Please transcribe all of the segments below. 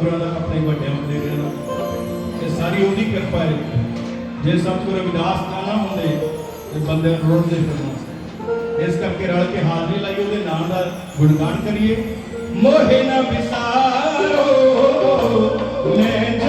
ਸਤਿਗੁਰਾਂ ਦਾ ਆਪਣੇ ਵੱਡਿਆਂ ਮੰਦਿਰਾਂ ਦਾ। ਇਹ ਸਾਰੀ ਉਹਦੀ ਕਿਰਪਾ ਹੈ। ਜੇ ਸਤਿਗੁਰ ਵਿਦਾਸ ਨਾ ਨਾ ਹੁੰਦੇ, ਤੇ ਬੰਦੇ ਰੋੜਦੇ ਫਿਰਨਾ ਇਸ ਕਰਕੇ ਰਲ ਕੇ ਹਾਜ਼ਰੀ ਲਾਈ, ਉਹਦੇ ਨਾਮ ਦਾ ਗੁਣਗਾਨ ਕਰੀਏ। ਮੋਹੇ ਨਾ ਵਿਸਾਰੋ, ਮੈਂ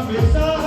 cabeça.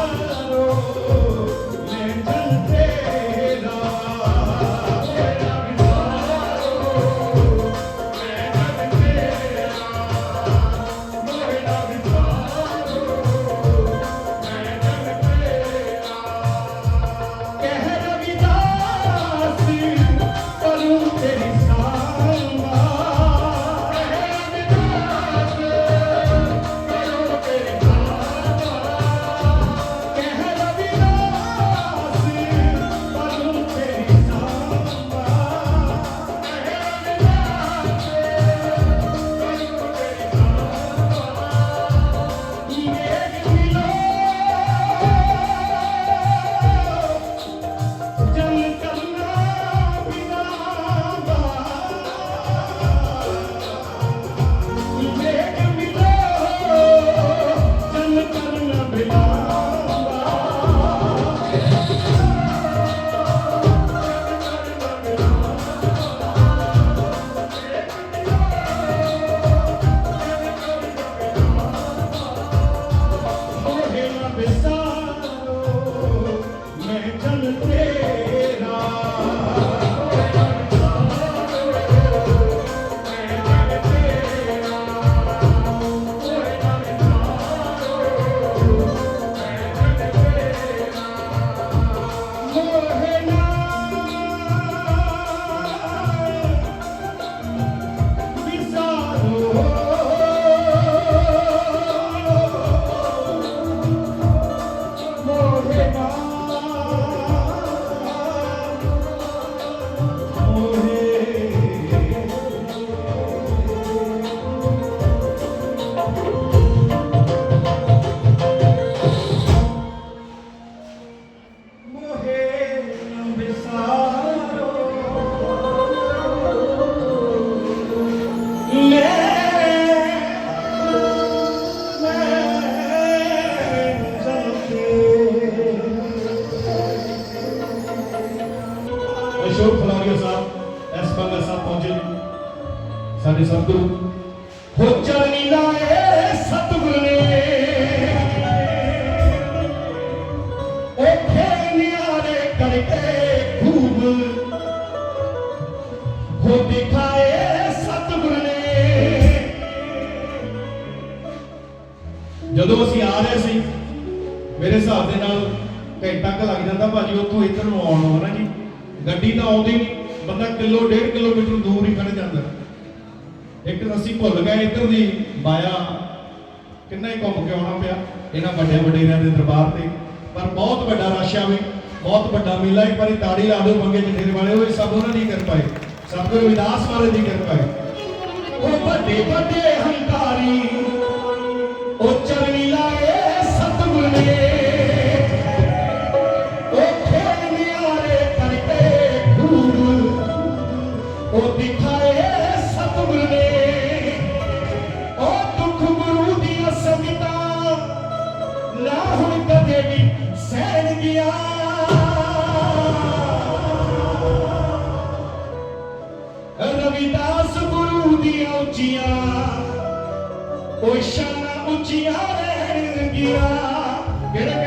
ਜਦੋਂ ਅਸੀਂ ਆ ਰਹੇ ਸੀ, ਮੇਰੇ ਹਿਸਾਬ ਦੇ ਨਾਲ ਘੰਟਾ ਕ ਲੱਗ ਜਾਂਦਾ ਭਾਜੀ, ਉੱਥੋਂ ਇੱਧਰ ਨੂੰ ਆਉਣ ਨੂੰ, ਹਨਾ ਜੀ? ਗੱਡੀ ਤਾਂ ਆਉਂਦੀ ਨਹੀਂ ਬੰਦਾ ਕਿਲੋ 1.5 ਕਿਲੋਮੀਟਰ ਦੂਰ ਹੀ ਖੜ ਜਾਂਦਾ। ਇੱਕ ਅਸੀਂ ਭੁੱਲ ਗਏ ਇੱਧਰ ਦੀ ਮਾਇਆ, ਕਿੰਨਾ ਹੀ ਘੁੰਮ ਕੇ ਆਉਣਾ ਪਿਆ, ਇਹਨਾਂ ਵੱਡੇ ਵਡੇਰਿਆਂ ਦੇ ਦਰਬਾਰ ਤੇ। ਪਰ ਬਹੁਤ ਵੱਡਾ ਰਾਸ਼ਾ ਆਵੇ, ਬਹੁਤ ਵੱਡਾ ਮੇਲਾ ਹੈ ਪਰ ਇਹ ਤਾੜੀ ਲਾ ਦਿਓ ਬੰਗੇ ਜਠੇਰੇ ਵਾਲੇ ਹੋਏ ਸਭ ਉਹਨਾਂ ਦੀ ਕਿਰਪਾ ਸਭ ਸਤਿਗੁਰੂ ਵਿਦਾਸ ਵਾਲੇ ਦੀ ਕਿਰਪਾ ਹੈ। ਉਹ ਵੱਡੇ ਵੱਡੇ ਹੰਕਾਰੀ ਉਹ ਚਰ ਗਿਆ ਰਵਿਦਾਸ ਗੁਰੂ ਦੀ ਉੱਚੀਆਂ ਉਹ ਸ਼ਾਨਾਂ ਉੱਚੀਆਂ ਰਹਿਣ ਗਿਆ।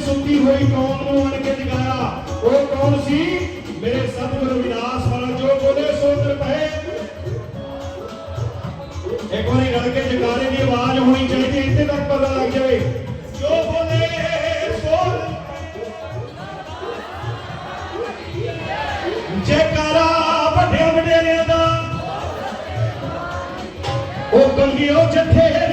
ਜਨਮਪੁਰੇ ਨੂੰ ਵਸਾਇਆ ਜਿਨ੍ਹਾਂ ਨੇ ਸੁੱਤੀ ਹੋਈ ਕੌਮ ਨੂੰ ਆਣ ਕੇ ਜਗਾਇਆ ਉਹ ਕੌਣ ਸੀ ਮੇਰੇ ਸਤਿਗੁਰੂ ਵਿਨਾਸ਼ ਵਾਲਾ ਜੋ ਬੋਲੇ ਸੋ ਦਰ ਪਏ ਇੱਕ ਵਾਰੀ ਰਲ ਕੇ ਜਗਾਰੇ ਦੀ ਆਵਾਜ਼ ਹੋਣੀ ਚਾਹੀਦੀ ਹੈ, ਇੱਥੇ ਤੱਕ ਪਤਾ ਲੱਗ ਜਾਵੇ ਜੋ ਬੋਲੇ ਸੋ ਜੈਕਾਰਾ ਵੱਡਿਆਂ ਵਡੇਰਿਆਂ ਦਾ ਉਹ ਕੰਗਿਓ ਜਥੇਰਿਓ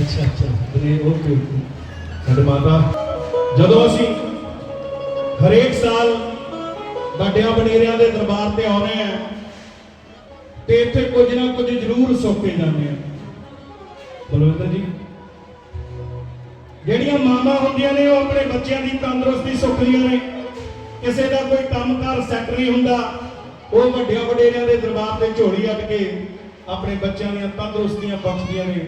ਅੱਛਾ ਅੱਛਾ। ਬਰੇ ਓਕੇ ਸਾਡੇ ਮਾਤਾ, ਜਦੋਂ ਅਸੀਂ ਹਰੇਕ ਸਾਲ ਵੱਡਿਆਂ ਵਡੇਰਿਆਂ ਦੇ ਦਰਬਾਰ ਤੇ ਆਉਂਦੇ ਆ ਤੇ ਇੱਥੇ ਕੁਝ ਨਾ ਕੁਝ ਜ਼ਰੂਰ ਸੁੱਖ ਕੇ ਜਾਂਦੇ ਆ ਬਲਵਿੰਦਰ ਜੀ। ਜਿਹੜੀਆਂ ਮਾਵਾਂ ਹੁੰਦੀਆਂ ਨੇ, ਉਹ ਆਪਣੇ ਬੱਚਿਆਂ ਦੀ ਤੰਦਰੁਸਤੀ ਸੁੱਖਦੀਆਂ ਨੇ। ਕਿਸੇ ਦਾ ਕੋਈ ਕੰਮਕਾਰ ਸੈੱਟ ਨਹੀਂ ਹੁੰਦਾ। ਉਹ ਵੱਡਿਆਂ ਵਡੇਰਿਆਂ ਦੇ ਦਰਬਾਰ ਤੇ ਝੋਲੀ ਅੱਡ ਕੇ ਆਪਣੇ ਬੱਚਿਆਂ ਦੀਆਂ ਤੰਦਰੁਸਤੀਆਂ ਬਖਸ਼ਦੀਆਂ ਨੇ।